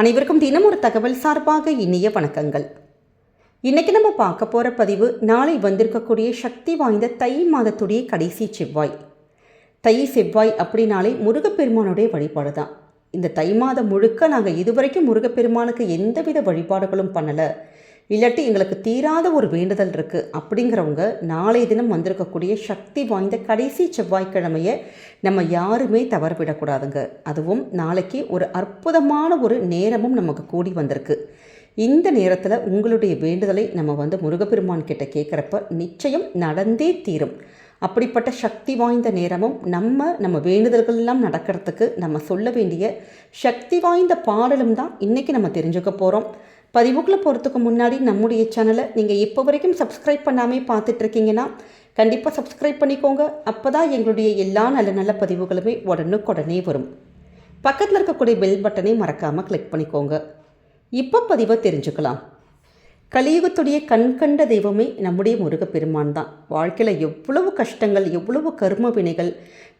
அனைவருக்கும் தினம் ஒரு தகவல் சார்பாக இனிய வணக்கங்கள். இன்னைக்கு நம்ம பார்க்க போகிற பதிவு நாளை வந்திருக்கக்கூடிய சக்தி வாய்ந்த தை மாதத்துடைய கடைசி செவ்வாய். தை செவ்வாய் அப்படின்னாலே முருகப்பெருமானுடைய வழிபாடு தான். இந்த தை மாதம் முழுக்க நாங்கள் இதுவரைக்கும் முருகப்பெருமானுக்கு எந்தவித வழிபாடுகளும் பண்ணலை. இல்லாட்டி எங்களுக்கு தீராத ஒரு வேண்டுதல் இருக்குது அப்படிங்கிறவங்க நாளைய தினம் வந்திருக்கக்கூடிய சக்தி வாய்ந்த கடைசி செவ்வாய்க்கிழமையை நம்ம யாருமே தவறு விடக்கூடாதுங்க அதுவும் நாளைக்கு ஒரு அற்புதமான ஒரு நேரமும் நமக்கு கூடி வந்திருக்கு. இந்த நேரத்தில் உங்களுடைய வேண்டுதலை நம்ம வந்து முருகப்பெருமான் கிட்ட கேட்குறப்ப நிச்சயம் நடந்தே தீரும். அப்படிப்பட்ட சக்தி வாய்ந்த நேரமும் நம்ம நம்ம வேண்டுதல்கள் எல்லாம் நடக்கிறதுக்கு நம்ம சொல்ல வேண்டிய சக்தி வாய்ந்த பாடலும் தான் இன்றைக்கி நம்ம தெரிஞ்சுக்க போகிறோம் பதிவுக்குள்ளே போகிறதுக்கு முன்னாடி நம்முடைய சேனலை நீங்கள் இப்போ வரைக்கும் சப்ஸ்கிரைப் பண்ணாமே பார்த்துட்ருக்கீங்கன்னா கண்டிப்பாக சப்ஸ்கிரைப் பண்ணிக்கோங்க. அப்போ தான் எங்களுடைய எல்லா நல்ல நல்ல பதிவுகளுமே உடனுக்குடனே வரும். பக்கத்தில் இருக்கக்கூடிய பெல் பட்டனை மறக்காமல் கிளிக் பண்ணிக்கோங்க. இப்போ பதிவை தெரிஞ்சுக்கலாம். கலியுகத்துடைய கண்கண்ட தெய்வமே நம்முடைய முருகப்பெருமான் தான். வாழ்க்கையில் எவ்வளவு கஷ்டங்கள் எவ்வளவு கர்ம வினைகள்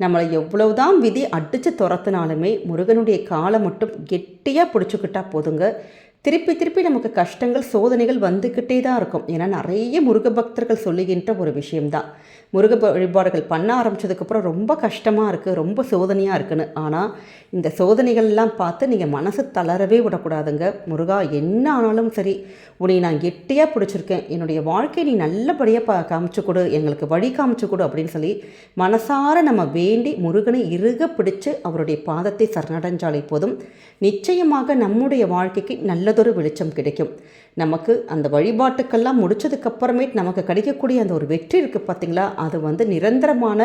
நம்மளை எவ்வளவுதான் விதி அடித்து துரத்தினாலுமே முருகனுடைய காலை மட்டும் கெட்டியாக பிடிச்சிக்கிட்டா போதுங்க. திருப்பி திருப்பி நமக்கு கஷ்டங்கள் சோதனைகள் வந்துக்கிட்டே தான் இருக்கும். ஏன்னா நிறைய முருக பக்தர்கள் சொல்லுகின்ற ஒரு விஷயம்தான். முருக வழிபாடுகள் பண்ண ஆரம்பித்ததுக்கப்புறம் ரொம்ப கஷ்டமாக இருக்குது ரொம்ப சோதனையாக இருக்குன்னு. ஆனால் இந்த சோதனைகள்லாம் பார்த்து நீங்கள் மனசு தளரவே விடக்கூடாதுங்க. முருகா என்ன ஆனாலும் சரி உன்னை நான் கெட்டியாக பிடிச்சிருக்கேன். என்னுடைய வாழ்க்கையை நீ நல்லபடியாக பா காமிச்சு கொடு எங்களுக்கு வழி காமிச்சு கொடு அப்படின்னு சொல்லி மனசார நம்ம வேண்டி முருகனை இறுக பிடிச்சு அவருடைய பாதத்தை சரணடைஞ்சாலே போதும். நிச்சயமாக நம்முடைய வாழ்க்கைக்கு நல்ல நல்லதொரு வெளிச்சம் கிடைக்கும். நமக்கு அந்த வழிபாட்டுக்கெல்லாம் முடிச்சதுக்கப்புறமேட்டு நமக்கு கிடைக்கக்கூடிய அந்த ஒரு வெற்றி இருக்குது பார்த்திங்களா அது வந்து நிரந்தரமான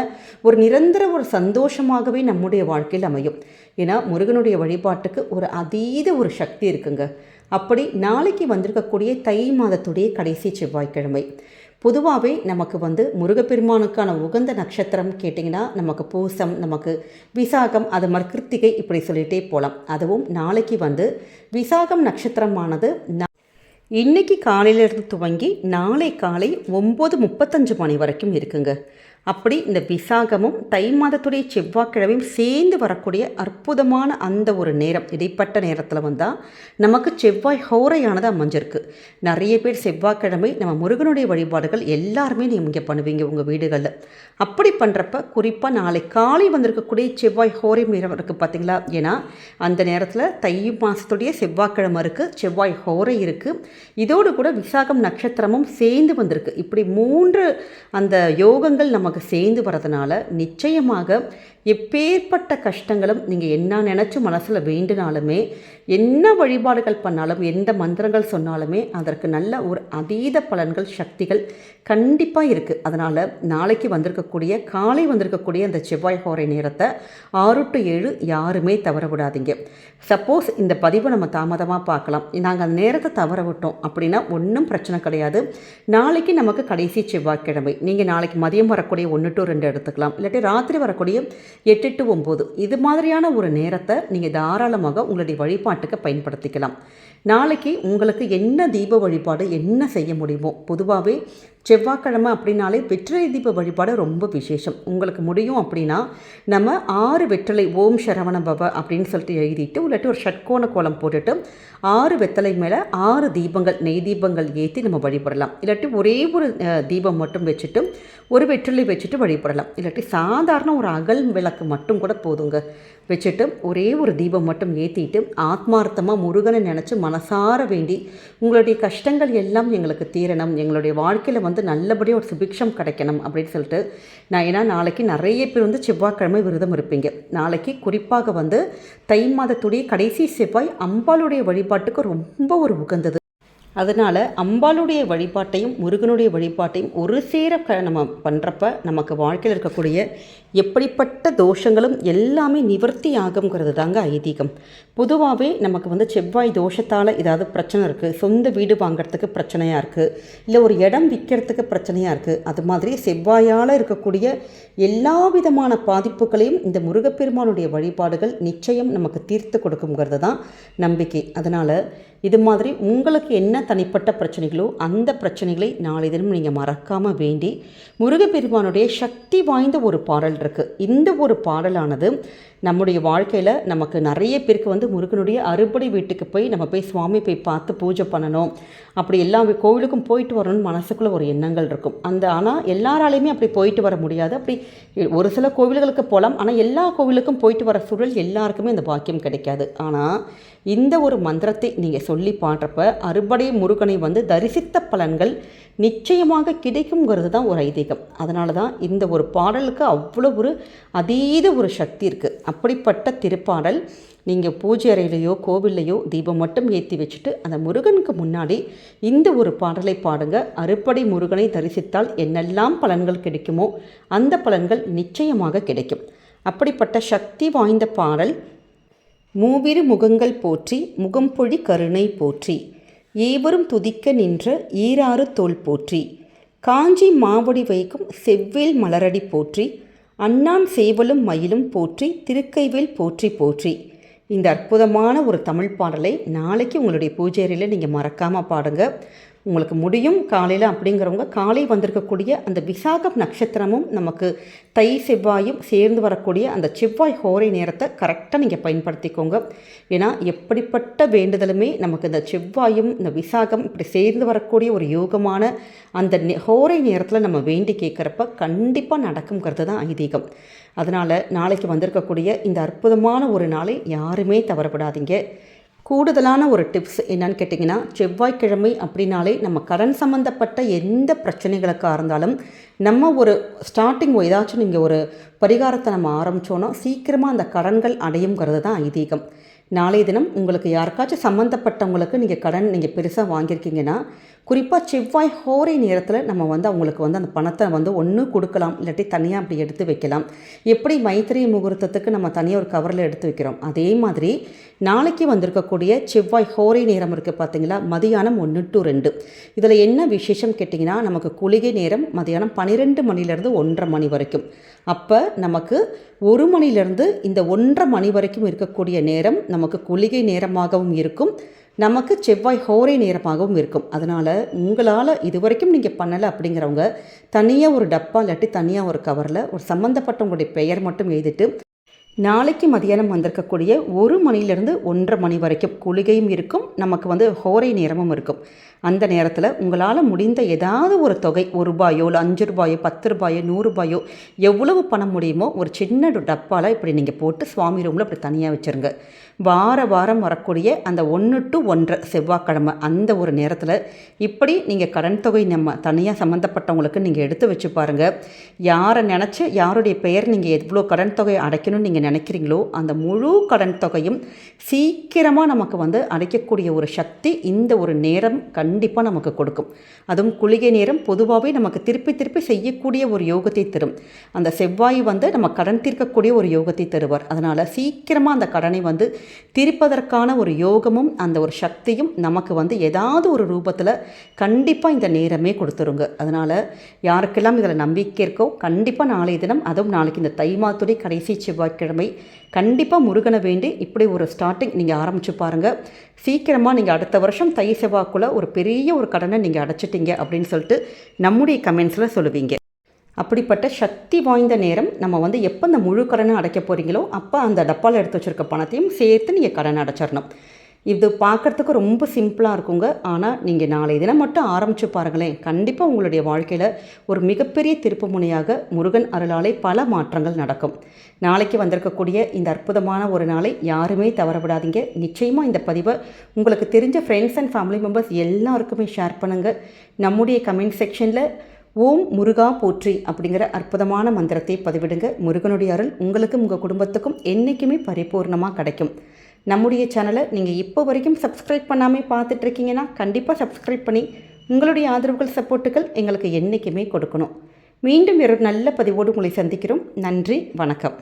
ஒரு நிரந்தர ஒரு சந்தோஷமாகவே நம்முடைய வாழ்க்கையில் அமையும். ஏன்னா முருகனுடைய வழிபாட்டுக்கு ஒரு அதீத ஒரு சக்தி இருக்குங்க. அப்படி நாளைக்கு வந்திருக்கக்கூடிய தை மாதத்துடைய கடைசி செவ்வாய்க்கிழமை. பொதுவாகவே நமக்கு வந்து முருகப்பெருமானுக்கான உகந்த நட்சத்திரம் கேட்டிங்கன்னா நமக்கு பூசம் நமக்கு விசாகம் அது மாதிரி கிருத்திகை இப்படி சொல்லிகிட்டே போகலாம். அதுவும் நாளைக்கு வந்து விசாகம் நட்சத்திரமானது இன்னைக்கு காலையிலிருந்து துவங்கி நாளை காலை ஒம்பது முப்பத்தஞ்சு மணி வரைக்கும் இருக்குங்க. அப்படி இந்த விசாகமும் தை மாதத்துடைய செவ்வாய்க்கிழமையும் சேர்ந்து வரக்கூடிய அற்புதமான அந்த ஒரு நேரம் இடைப்பட்ட நேரத்தில் வந்தால் நமக்கு செவ்வாய் ஹோரையானது அமைஞ்சிருக்கு. நிறைய பேர் செவ்வாய்க்கிழமை நம்ம முருகனுடைய வழிபாடுகள் எல்லாருமே நீங்கள் இங்கே பண்ணுவீங்க உங்கள் வீடுகளில். அப்படி பண்ணுறப்ப குறிப்பாக நாளை காலை வந்திருக்கக்கூடிய செவ்வாய் ஹோரை நேரம் இருக்குது பார்த்தீங்களா ஏன்னா அந்த நேரத்தில் தை மாதத்துடைய செவ்வாய்க்கிழமை இருக்குது செவ்வாய் ஹோரை இருக்குது இதோடு கூட விசாகம் நட்சத்திரமும் சேர்ந்து வந்திருக்கு. இப்படி மூன்று அந்த யோகங்கள் நமக்கு சேர்ந்து வரதுனால நிச்சயமாக எப்பேற்பட்ட கஷ்டங்களும் நீங்கள் என்ன நினச்சி மனசில் வேண்டினாலுமே என்ன வழிபாடுகள் பண்ணாலும் எந்த மந்திரங்கள் சொன்னாலுமே அதற்கு நல்ல ஒரு அதீத பலன்கள் சக்திகள் கண்டிப்பாக இருக்குது அதனால் நாளைக்கு வந்திருக்கக்கூடிய காலை வந்திருக்கக்கூடிய அந்த செவ்வாய் ஹோரை நேரத்தை ஆறு டு ஏழு யாருமே தவற விடாதீங்க. சப்போஸ் இந்த பதிவை நம்ம தாமதமாக பார்க்கலாம். நாங்கள் அந்த நேரத்தை தவற விட்டோம் அப்படின்னா ஒன்றும் பிரச்சனை கிடையாது. நாளைக்கு நமக்கு கடைசி செவ்வாய்க்கிழமை. நீங்கள் நாளைக்கு மதியம் வரக்கூடிய ஒன்று டு ரெண்டு எடுத்துக்கலாம். இல்லாட்டி ராத்திரி வரக்கூடிய எட்டு டு ஒம்பது. இது மாதிரியான ஒரு நேரத்தை நீங்கள் தாராளமாக உங்களுடைய வழிபாட்டுக்கு பயன்படுத்திக்கலாம். நாளைக்கு உங்களுக்கு என்ன தீப வழிபாடு என்ன செய்ய முடியுமோ பொதுவாகவே செவ்வாய்க்கிழமை அப்படின்னாலே வெற்றிலை தீப வழிபாடு ரொம்ப விசேஷம். உங்களுக்கு முடியும் அப்படின்னா நம்ம ஆறு வெற்றிலை ஓம் சரவண பவ அப்படின்னு சொல்லிட்டு எழுதிட்டு இல்லாட்டி ஒரு ஷட்கோண கோலம் போட்டுட்டு ஆறு வெத்தலை மேலே ஆறு தீபங்கள் நெய் தீபங்கள் ஏற்றி நம்ம வழிபடலாம். இல்லாட்டி ஒரே ஒரு தீபம் மட்டும் வச்சுட்டு ஒரு வெற்றிலை வச்சுட்டு வழிபடலாம். இல்லாட்டி சாதாரண ஒரு அகல் விளக்கு மட்டும் கூட போதுங்க. வச்சுட்டு ஒரே ஒரு தீபம் மட்டும் ஏற்றிட்டு ஆத்மார்த்தமாக முருகனை நினச்சி மனசார வேண்டி உங்களுடைய கஷ்டங்கள் எல்லாம் எங்களுக்கு தீரணும். எங்களுடைய வாழ்க்கையில் வந்து நல்லபடியாக ஒரு சுபிக்ஷம் கிடைக்கணும் அப்படின்னு சொல்லிட்டு நான் ஏன்னா நாளைக்கு நிறைய பேர் வந்து செவ்வாய்க்கிழமை விரதம் இருப்பீங்க. நாளைக்கு குறிப்பாக வந்து தை மாதத்துடைய கடைசி செவ்வாய் அம்பாளுடைய வழிபாட்டுக்கு ரொம்ப ஒரு உகந்தது. அதனால் அம்பாளுடைய வழிபாட்டையும் முருகனுடைய வழிபாட்டையும் ஒரு சேர நம்ம பண்ணுறப்ப நமக்கு வாழ்க்கையில் இருக்கக்கூடிய எப்படிப்பட்ட தோஷங்களும் எல்லாமே நிவர்த்தி ஆகுங்கிறது தாங்க ஐதீகம். பொதுவாகவே நமக்கு வந்து செவ்வாய் தோஷத்தால் ஏதாவது பிரச்சனை இருக்குது சொந்த வீடு வாங்கிறதுக்கு பிரச்சனையாக இருக்குது இல்லை ஒரு இடம் விற்கிறதுக்கு பிரச்சனையாக இருக்குது அது மாதிரி செவ்வாயால் இருக்கக்கூடிய எல்லா விதமான பாதிப்புகளையும் இந்த முருகப்பெருமானுடைய வழிபாடுகள் நிச்சயம் நமக்கு தீர்த்து கொடுக்குங்கிறது தான் நம்பிக்கை. அதனால் இது மாதிரி உங்களுக்கு என்ன தனிப்பட்ட பிரச்சனைகளோ அந்த பிரச்சனைகளை நாளை தினம் நீங்கள் மறக்காமல் வேண்டி முருகப்பெருமானுடைய சக்தி வாய்ந்த ஒரு பாடல் இருக்குது இந்த ஒரு பாடலானது நம்முடைய வாழ்க்கையில் நமக்கு நிறைய பேருக்கு வந்து முருகனுடைய அறுபடை வீட்டுக்கு போய் நம்ம போய் சுவாமி போய் பார்த்து பூஜை பண்ணணும். அப்படி எல்லா கோவிலுக்கும் போயிட்டு வரணும்னு மனசுக்குள்ளே ஒரு எண்ணங்கள் இருக்கும். அந்த ஆனால் எல்லாராலையுமே அப்படி போயிட்டு வர முடியாது. அப்படி ஒரு சில கோவில்களுக்கு போகலாம். ஆனால் எல்லா கோவிலுக்கும் போயிட்டு வர சூழல் எல்லாருக்குமே அந்த பாக்கியம் கிடைக்காது. ஆனால் இந்த ஒரு மந்திரத்தை நீங்கள் சொல்லி பாடுறப்ப அறுபடை முருகனை வந்து தரிசித்த பலன்கள் நிச்சயமாக கிடைக்குங்கிறது தான் ஒரு ஐதீகம். அதனால தான் இந்த ஒரு பாடலுக்கு அவ்வளோ ஒரு அதீத ஒரு சக்தி இருக்குது அப்படிப்பட்ட திருப்பாடல் நீங்கள் பூஜை அறையிலையோ கோவில்லையோ தீபம் மட்டும் ஏற்றி வச்சுட்டு அந்த முருகனுக்கு முன்னாடி இந்த ஒரு பாடலை பாடுங்க. அறுப்படை முருகனை தரிசித்தால் என்னெல்லாம் பலன்கள் கிடைக்குமோ அந்த பலன்கள் நிச்சயமாக கிடைக்கும். அப்படிப்பட்ட சக்தி வாய்ந்த பாடல் மூவிரு முகங்கள் போற்றி முகம்பொழி கருணை போற்றி. ஏவரும் துதிக்க நின்ற ஈராறு தோல் போற்றி. காஞ்சி மாவடி வைக்கும் செவ்வேல் மலரடி போற்றி. அண்ணான் சேவலும் மயிலும் போற்றி திருக்கைவேல் போற்றி போற்றி. இந்த அற்புதமான ஒரு தமிழ் பாடலை நாளைக்கு உங்களுடைய பூஜை அறையில் நீங்கள் மறக்காமல் பாடுங்கள் உங்களுக்கு முடியும் காலையில் அப்படிங்கிறவங்க காலை வந்திருக்கக்கூடிய அந்த விசாகம் நட்சத்திரமும் நமக்கு தை செவ்வாயும் சேர்ந்து வரக்கூடிய அந்த செவ்வாய் ஹோரை நேரத்தை கரெக்டாக நீங்கள் பயன்படுத்திக்கோங்க. ஏன்னா எப்படிப்பட்ட வேண்டுதலுமே நமக்கு இந்த செவ்வாயும் இந்த விசாகம் இப்படி சேர்ந்து வரக்கூடிய ஒரு யோகமான அந்த ஹோரை நேரத்தில் நம்ம வேண்டி கேட்குறப்ப கண்டிப்பாக நடக்குங்கிறது தான் ஐதீகம். அதனால் நாளைக்கு வந்திருக்கக்கூடிய இந்த அற்புதமான ஒரு நாளை யாருமே தவறப்படாதீங்க கூடுதலான ஒரு டிப்ஸ் என்னன்னு கேட்டிங்கன்னா செவ்வாய்க்கிழமை அப்படின்னாலே நம்ம கடன் சம்மந்தப்பட்ட எந்த பிரச்சனைகளுக்காக இருந்தாலும் நம்ம ஒரு ஸ்டார்டிங் ஏதாச்சும் நீங்கள் ஒரு பரிகாரத்தை நம்ம ஆரம்பித்தோன்னா சீக்கிரமாக அந்த கடன்கள் அடையுங்கிறது தான் ஐதீகம். நாளைய தினம் உங்களுக்கு யாருக்காச்சும் சம்மந்தப்பட்டவங்களுக்கு நீங்கள் கடன் நீங்கள் பெருசாக வாங்கியிருக்கீங்கன்னா குறிப்பாக செவ்வாய் ஹோரை நேரத்தில் நம்ம வந்து அவங்களுக்கு வந்து அந்த பணத்தை வந்து ஒன்று கொடுக்கலாம் இல்லாட்டி தனியாக அப்படி எடுத்து வைக்கலாம். எப்படி மைத்திரி முகூர்த்தத்துக்கு நம்ம தனியாக ஒரு கவரில் எடுத்து வைக்கிறோம்? அதே மாதிரி நாளைக்கு வந்திருக்கக்கூடிய செவ்வாய் ஹோரை நேரம் இருக்குது பார்த்தீங்களா மதியானம் ஒன்று டு ரெண்டு. இதில் என்ன விசேஷம் கேட்டிங்கன்னா நமக்கு குளிகை நேரம் மதியானம் பன்னிரெண்டு மணிலேருந்து ஒன்றரை மணி வரைக்கும். அப்போ நமக்கு ஒரு மணிலேருந்து இந்த ஒன்றரை மணி வரைக்கும் இருக்கக்கூடிய நேரம் நமக்கு குளிகை நேரமாகவும் இருக்கும். நமக்கு செவ்வாய் ஹோரை நேரமாகவும் இருக்கும். அதனால் உங்களால் இது வரைக்கும் நீங்கள் பண்ணலை அப்படிங்கிறவங்க தனியாக ஒரு டப்பா இல்லாட்டி தனியாக ஒரு கவரில் ஒரு சம்மந்தப்பட்டவங்களுடைய பெயர் மட்டும் எழுதிட்டு நாளைக்கு மதியானம் வந்திருக்கக்கூடிய ஒரு மணிலேருந்து ஒன்றரை மணி வரைக்கும் குளிகையும் இருக்கும் நமக்கு வந்து ஹோரை நேரமும் இருக்கும். அந்த நேரத்தில் உங்களால் முடிந்த ஏதாவது ஒரு தொகை ஒரு ரூபாயோ இல்லை அஞ்சு ரூபாயோ பத்து ரூபாயோ நூறு ரூபாயோ எவ்வளவு பணம் முடியுமோ ஒரு சின்ன டப்பாவில் இப்படி நீங்கள் போட்டு சுவாமி ரூமில் இப்படி தனியாக வச்சுருங்க. வார வாரம் வரக்கூடிய அந்த ஒன்று டு ஒன்றரை செவ்வாய்க்கிழமை அந்த ஒரு நேரத்தில் இப்படி நீங்கள் கடன் தொகை நம்ம தனியாக சம்மந்தப்பட்டவங்களுக்கு நீங்கள் எடுத்து வச்சு பாருங்கள் யாரை நினச்சி யாருடைய பெயர் நீங்கள் எவ்வளோ கடன் தொகை அடைக்கணும்னு நீங்கள் நினைக்கிறீங்களோ அந்த முழு கடன் தொகையும் சீக்கிரமாக நமக்கு வந்து அடைக்கக்கூடிய ஒரு சக்தி இந்த ஒரு நேரம் கண் கண்டிப்பாக நமக்கு கொடுக்கும். அதுவும் குளிகை நேரம் பொதுவாகவே நமக்கு திருப்பி திருப்பி செய்யக்கூடிய ஒரு யோகத்தை தரும். அந்த செவ்வாய் வந்து நம்ம கடன் தீர்க்கக்கூடிய ஒரு யோகத்தை தருவார். அதனால் சீக்கிரமாக அந்த கடனை வந்து தீர்ப்பதற்கான ஒரு யோகமும் அந்த ஒரு சக்தியும் நமக்கு வந்து ஏதாவது ஒரு ரூபத்தில் கண்டிப்பாக இந்த நேரமே கொடுத்துருங்க. அதனால் யாருக்கெல்லாம் இதில் நம்பிக்கை இருக்கோ கண்டிப்பாக நாளைய தினம் அதுவும் நாளைக்கு இந்த தை மாத்துடைய கடைசி செவ்வாய்க்கிழமை கண்டிப்பாக முருகனை வேண்டி இப்படி ஒரு ஸ்டார்டிங் நீங்கள் ஆரம்பித்து பாருங்கள் சீக்கிரமாக நீங்கள் அடுத்த வருஷம் தை செவ்வாக்குள்ளே ஒரு பெரிய ஒரு கடனை நீங்கள் அடைச்சிட்டிங்க அப்படின்னு சொல்லிட்டு நம்முடைய கமெண்ட்ஸில் சொல்லுவீங்க. அப்படிப்பட்ட சக்தி வாய்ந்த நேரம் நம்ம வந்து எப்போ இந்த முழு கடனை அடைக்க போகிறீங்களோ அப்போ அந்த டப்பாவில் எடுத்து வச்சுருக்க பணத்தையும் சேர்த்து நீங்கள் கடனை அடைச்சிடணும். இது பார்க்குறதுக்கு ரொம்ப சிம்பிளாக இருக்குங்க. ஆனால் நீங்கள் நாளை தினம் மட்டும் ஆரம்பித்து பாருங்களேன். கண்டிப்பாக உங்களுடைய வாழ்க்கையில் ஒரு மிகப்பெரிய திருப்பு முனையாக முருகன் அருளாலே பல மாற்றங்கள் நடக்கும். நாளைக்கு வந்திருக்கக்கூடிய இந்த அற்புதமான ஒரு நாளை யாருமே தவறவிடாதீங்க. நிச்சயமாக இந்த பதிவை உங்களுக்கு தெரிஞ்ச ஃப்ரெண்ட்ஸ் அண்ட் ஃபேமிலி மெம்பர்ஸ் எல்லாருக்குமே ஷேர் பண்ணுங்கள் நம்முடைய கமெண்ட் செக்ஷனில் ஓம் முருகா போற்றி அப்படிங்கிற அற்புதமான மந்திரத்தை பதிவிடுங்க. முருகனுடைய அருள் உங்களுக்கும் உங்கள் குடும்பத்துக்கும் என்றைக்குமே பரிபூர்ணமாக கிடைக்கும். நம்முடைய சேனலை நீங்கள் இப்போ வரைக்கும் சப்ஸ்கிரைப் பண்ணாமல் பார்த்துட்ருக்கீங்கன்னா கண்டிப்பாக சப்ஸ்கிரைப் பண்ணி உங்களுடைய ஆதரவுகள் சப்போர்ட்டுகள் எங்களுக்கு என்றைக்குமே கொடுக்கணும். மீண்டும் ஒரு நல்ல பதிவோடு உங்களை சந்திக்கிறோம். நன்றி வணக்கம்.